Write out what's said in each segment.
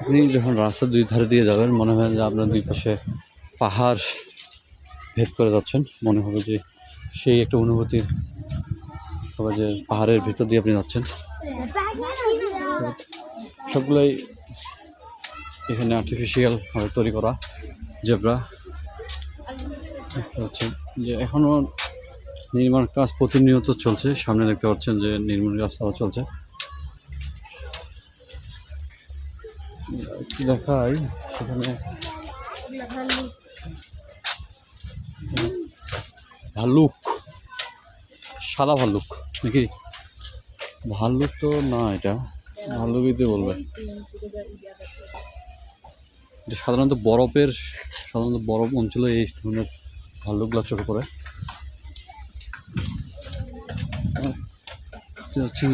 আপনি যখন রাস্তার দুই ধারে দিয়ে যাবেন, মনে হয় যে আপনার দুই পাশে পাহাড় ভেদ করে যাচ্ছেন। মনে হবে যে সেই একটা অনুভূতির হবে যে পাহাড়ের ভিতর দিয়ে আপনি যাচ্ছেন। সবগুলোই এখানে আর্টিফিশিয়াল ভাবে তৈরি করা জেব্রা। পাচ্ছেন যে এখনও নির্মাণ কাজ প্রতিনিয়ত চলছে। সামনে দেখতে পাচ্ছেন যে নির্মাণ কাজ চলছে। দেখাই, সেখানে ভাল্লুক, সাদা ভাল্লুক, নাকি? ভাল্লুক তো না এটা, ভাল্লুকই তো বলবে। এটা সাধারণত বরফের, সাধারণত বরফ অঞ্চলে এই ধরনের ভাল্লুকগুলো চোখে পড়ে।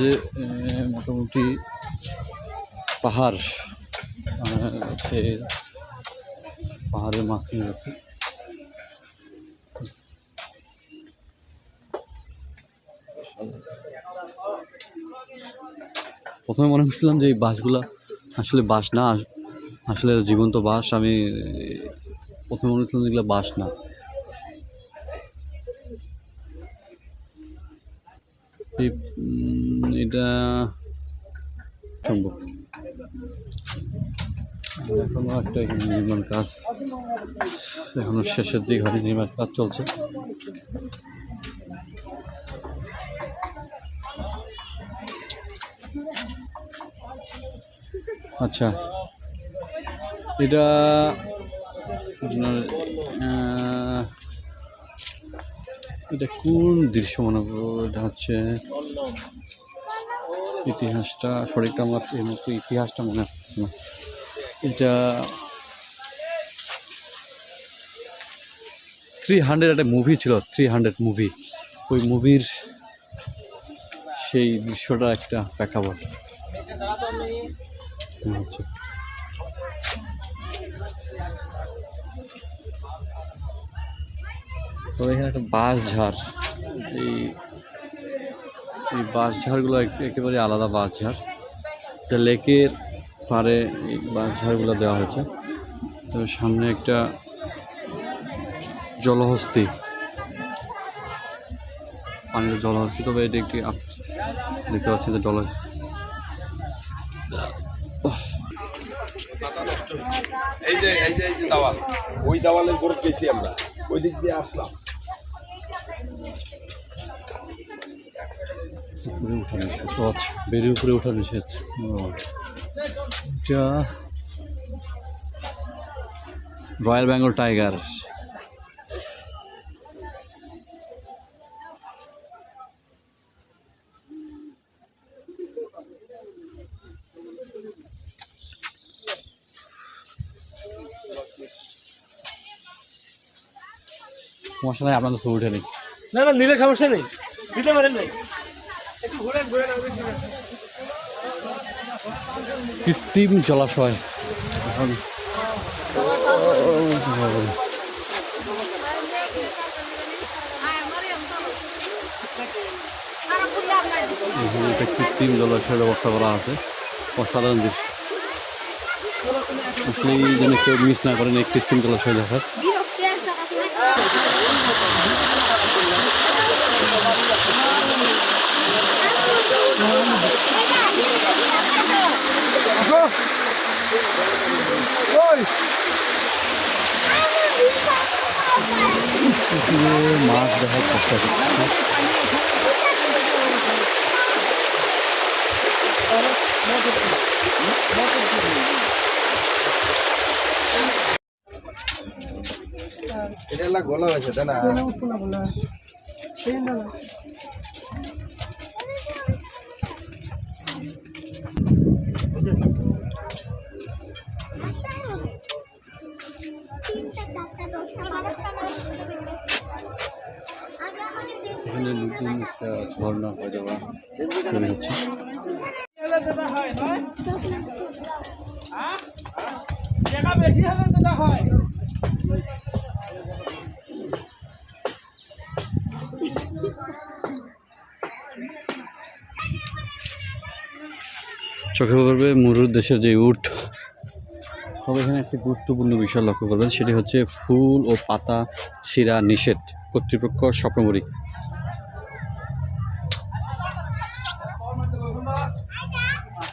যে মোটামুটি পাহাড় হচ্ছে পাহাড়ের মাঝখানে আছে প্রথমে মনে করছিলাম যে এই বাসগুলা আসলে বাস না, আস- আসলে জীবন্ত বাস। আমি প্রথমে মনে করছিলাম যেগুলো বাস না। এটা সম্ভব। এখনও একটা নির্মাণ কাজ এখনও শেষের দিক হয়নি নির্মাণ কাজ চলছে। আচ্ছা এটা আপনার এটা কোন দৃশ্য মনে এটা হচ্ছে ইতিহাসটা সঠিকটা আমার এই মুহূর্তে ইতিহাসটা মনে হচ্ছে না। এটা থ্রি হান্ড্রেড একটা মুভি ছিল থ্রি হান্ড্রেড মুভি ওই মুভির সেই দৃশ্যটা একটা প্রেক্ষাপট তবে এখানে একটা বাঁশ ঝাড়। এই এই বাঁশ ঝাড়গুলো এক- একেবারে আলাদা বাঁশ ঝাড়। লেকের পাড়ে বা ঝাড়গুলো দেওয়া হয়েছে। তো সামনে একটা জলহস্তি। পানির জলহস্তি, তবে এটি একটি দেখতে পাচ্ছি যে জল এই যে এই যে এই যে দাওয়াল, ওই দাওয়ালের উপরে গেছি আমরা। ওই দিক দিয়ে আসলাম। উপরে উঠা নিষেধ ও আচ্ছা উপরে নিষেধ এটা রয়্যাল বেঙ্গল টাইগার সমস্যা নাই আপনাদের ছবি উঠে নিই না না, নিলে সমস্যা নেই। দিতে পারেন নাই একটু ঘুরেন ঘুরেন আমাদের দিকে। কৃত্রিম জলাশয়। কৃত্রিম জলাশয়ের ব্যবস্থা করা আছে। অসাধারণ দৃশ্য। আসলে যেন কেউ মিস না করেন এই কৃত্রিম জলাশয় দেখার। এখানে মাছ দেখার চেষ্টা করছে এটা গোলা হয়েছে। তাই না। এখানে নতুন একটা ঝর্ণা হয়তো তৈরি হচ্ছে নয় চোখে পড়বে মুরুর দেশের যে উট। তবে এখানে একটি গুরুত্বপূর্ণ বিষয় লক্ষ্য করবেন, সেটি হচ্ছে ফুল ও পাতা ছিঁড়া নিষেধ কর্তৃপক্ষ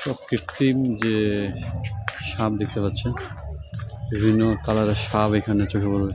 সব কৃত্রিম যে সাপ দেখতে পাচ্ছেন বিভিন্ন কালারের সাপ এখানে চোখে পড়বে।